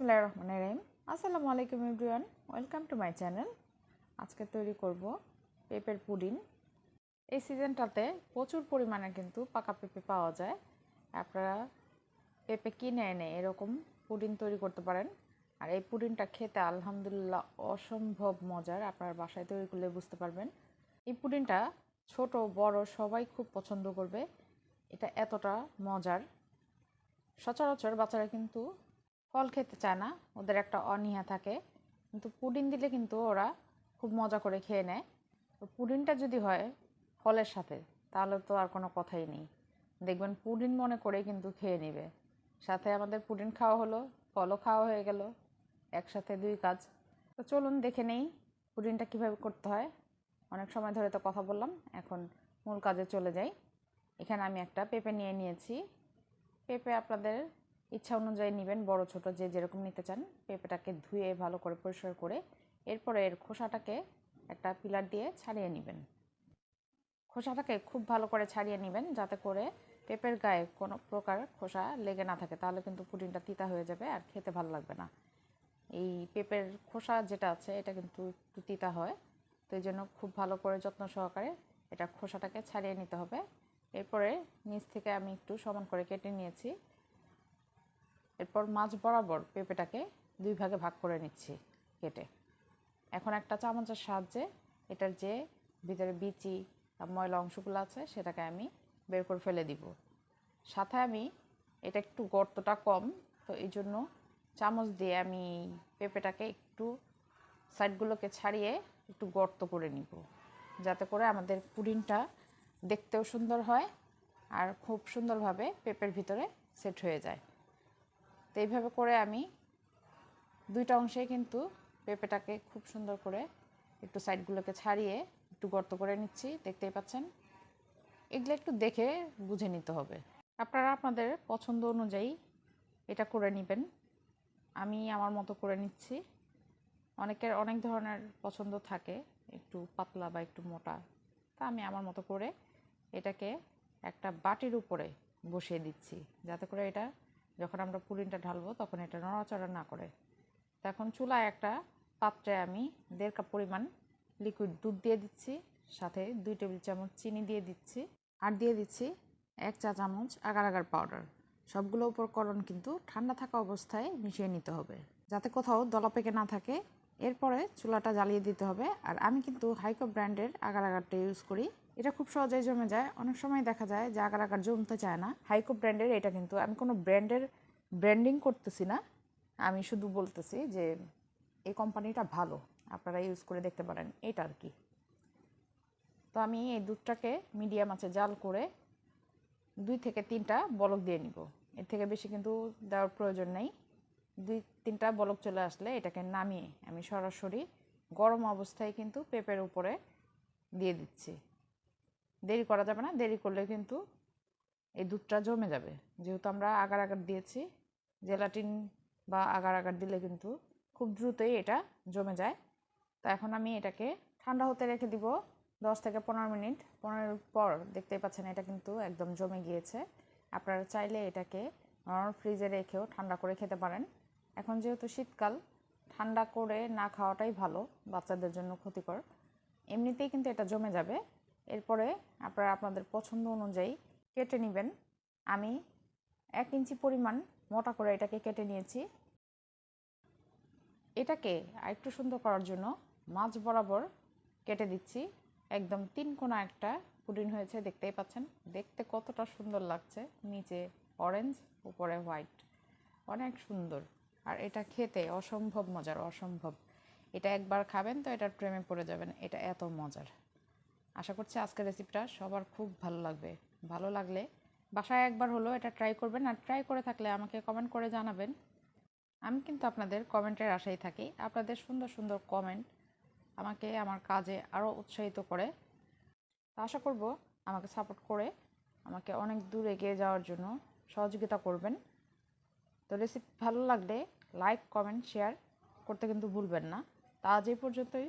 বিসমিল্লাহ রহমান রহিম। আসসালামু আলাইকুম everyone, welcome to my channel. আজকে তৈরি করব পেঁপের পুডিং। এই সিজনটাতে প্রচুর পরিমাণে কিন্তু পাকা পেঁপে পাওয়া যায়। আপনারা পেঁপে কিনে এনে এরকম পুডিং তৈরি করতে পারেন। আর এই পুডিংটা খেতে আলহামদুলিল্লাহ অসম্ভব মজার, আপনার বাসায় তৈরি করলে বুঝতে পারবেন। এই পুডিংটা ছোট, বড়, সবাই খুব পছন্দ করবে। এটা এতটা মজার। সচরাচর বাচ্চারা কিন্তু ফল খেতে চায় না, ওদের একটা অনীহা থাকে। কিন্তু পুডিং দিলে কিন্তু ওরা খুব মজা করে খেয়ে নেয়। তো পুডিংটা যদি হয় ফলের সাথে, তাহলে তো আর কোনো কথাই নেই। দেখবেন পুডিং মনে করে কিন্তু খেয়ে নেবে। সাথে আমাদের পুডিং খাওয়া হলো, ফলও খাওয়া হয়ে গেল, একসাথে দুই কাজ। তো চলুন দেখে নেই পুডিংটা কীভাবে করতে হয়। অনেক সময় ধরে তো কথা বললাম, এখন মূল কাজে চলে যাই। এখানে আমি একটা পেঁপে নিয়ে নিয়েছি। পেঁপে আপনাদের ইচ্ছা অনুযায়ী নেবেন, বড় ছোট যে যেরকম নিতে চান, পেঁপেটাকে ধুয়ে ভালো করে পরিষ্কার করে এরপরে এর খোসাটাকে একটা পিলার দিয়ে ছাড়িয়ে নেবেন। খোসাটাকে খুব ভালো করে ছাড়িয়ে নেবেন যাতে করে পেঁপের গায়ে কোনো প্রকার খোসা লেগে না থাকে, তাহলে কিন্তু পুডিংটা তিতা হয়ে যাবে আর খেতে ভালো লাগবে না। এই পেঁপের খোসা যেটা আছে, এটা কিন্তু একটু তিতা হয়, তো এই জন্য খুব ভালো করে যত্ন সহকারে এটা খোসাটাকে ছাড়িয়ে নিতে হবে। এরপরে নিচ থেকে আমি একটু সমান করে কেটে নিয়েছি। এরপর মাছ বরাবর পেঁপেটাকে দুই ভাগে ভাগ করে নিচ্ছি কেটে। এখন একটা চামচের সাহায্যে এটার যে ভিতরে বিচি ময়লা অংশগুলো আছে সেটাকে আমি বের করে ফেলে দিব। সাথে আমি এটা একটু গর্তটা কম, তো এই জন্য চামচ দিয়ে আমি পেঁপেটাকে একটু সাইডগুলোকে ছাড়িয়ে একটু গর্ত করে নিব, যাতে করে আমাদের পুডিংটা দেখতেও সুন্দর হয় আর খুব সুন্দরভাবে পেঁপের ভিতরে সেট হয়ে যায়। তো এইভাবে করে আমি দুইটা অংশে কিন্তু পেঁপেটাকে খুব সুন্দর করে একটু সাইডগুলোকে ছাড়িয়ে একটু গর্ত করে নিচ্ছি, দেখতেই পাচ্ছেন। এগুলো একটু দেখে বুঝে নিতে হবে। আপনারা আপনাদের পছন্দ অনুযায়ী এটা করে নেবেন। আমি আমার মতো করে নিচ্ছি। অনেকের অনেক ধরনের পছন্দ থাকে, একটু পাতলা বা একটু মোটা। তা আমি আমার মতো করে এটাকে একটা বাটির উপরে বসিয়ে দিচ্ছি, যাতে করে এটা যখন আমরা পুরিনটা ঢালবো, তখন এটা নড়াচড়া না করে। তখন চুলায় একটা পাত্রে আমি দেড় কাপ পরিমাণ লিকুইড দুধ দিয়ে দিচ্ছি, সাথে দুই টেবিল চামচ চিনি দিয়ে দিচ্ছি, আর দিয়ে দিচ্ছি এক চা চামচ আগার আগার পাউডার সবগুলো উপকরণ কিন্তু ঠান্ডা থাকা অবস্থায় মিশিয়ে নিতে হবে। যাতে কোথাও দলা পেকে না থাকে, এরপরে চুলাটা জ্বালিয়ে দিতে হবে। আর আমি কিন্তু হাইকো ব্র্যান্ডের আগার আগারটা ইউজ করি। এটা খুব সহজেই জমে যায়। অনেক সময় দেখা যায় যে আকার আগার জমতে চায় না। হাইকো ব্র্যান্ডের এটা কিন্তু আমি কোনো ব্র্যান্ডের ব্র্যান্ডিং করতেছি না। আমি শুধু বলতেছি যে এই কোম্পানিটা ভালো। আপনারা ইউজ করে দেখতে পারেন। এটা আর কি। তো আমি এই দুধটাকে মিডিয়াম আছে জাল করে দুই থেকে তিনটা বলক দিয়ে নিব। এর থেকে বেশি কিন্তু দেওয়ার প্রয়োজন নেই। দুই, তিনটা বলক চলে আসলে এটাকে নামিয়ে আমি সরাসরি গরম অবস্থায় কিন্তু পেঁপের উপরে দিয়ে দিচ্ছি। দেরি করা যাবে না, দেরি করলে কিন্তু এই দুধটা জমে যাবে। যেহেতু আমরা আগার আগার দিয়েছি, জেলাটিন বা আগার আগার দিলে কিন্তু খুব দ্রুতই এটা জমে যায়। তো এখন আমি এটাকে ঠান্ডা হতে রেখে দিব দশ থেকে পনেরো মিনিট। পনেরো পর দেখতেই পাচ্ছেন এটা কিন্তু একদম জমে গিয়েছে। আপনারা চাইলে এটাকে নরম ফ্রিজে রেখেও ঠান্ডা করে খেতে পারেন। এখন যেহেতু শীতকাল, ঠান্ডা করে না খাওয়াটাই ভালো, বাচ্চাদের জন্য ক্ষতিকর। এমনিতেই কিন্তু এটা জমে যাবে। এরপরে আপনারা আপনাদের পছন্দ অনুযায়ী কেটে নেবেন। আমি এক ইঞ্চি পরিমাণ মোটা করে এটাকে কেটে নিয়েছি। এটাকে আরেকটু সুন্দর করার জন্য মাছ বরাবর কেটে দিচ্ছি। একদম তিন কোনা একটা পুডিং হয়েছে, দেখতেই পাচ্ছেন? দেখতে কতটা সুন্দর লাগছে। নিচে অরেঞ্জ উপরে হোয়াইট অনেক সুন্দর। আর এটা খেতে অসম্ভব মজার, অসম্ভব। এটা একবার খাবেন তো এটা প্রেমে পড়ে যাবেন। এটা এত মজার। আশা করছি আজকের রেসিপিটা সবার খুব ভালো লাগবে। ভালো লাগলে বাসায় একবার হলো এটা ট্রাই করবেন আর ট্রাই করে থাকলে আমাকে কমেন্ট করে জানাবেন। আমি কিন্তু আপনাদের কমেন্টের আশাই থাকি। আপনাদের সুন্দর সুন্দর কমেন্ট আমাকে আমার কাজে আরও উৎসাহিত করে। আশা করব আমাকে সাপোর্ট করে আমাকে অনেক দূর এগিয়ে যাওয়ার জন্য সহযোগিতা করবেন। তো রেসিপি ভালো লাগলে লাইক কমেন্ট শেয়ার করতে কিন্তু ভুলবেন না। তা আজ এই পর্যন্তই।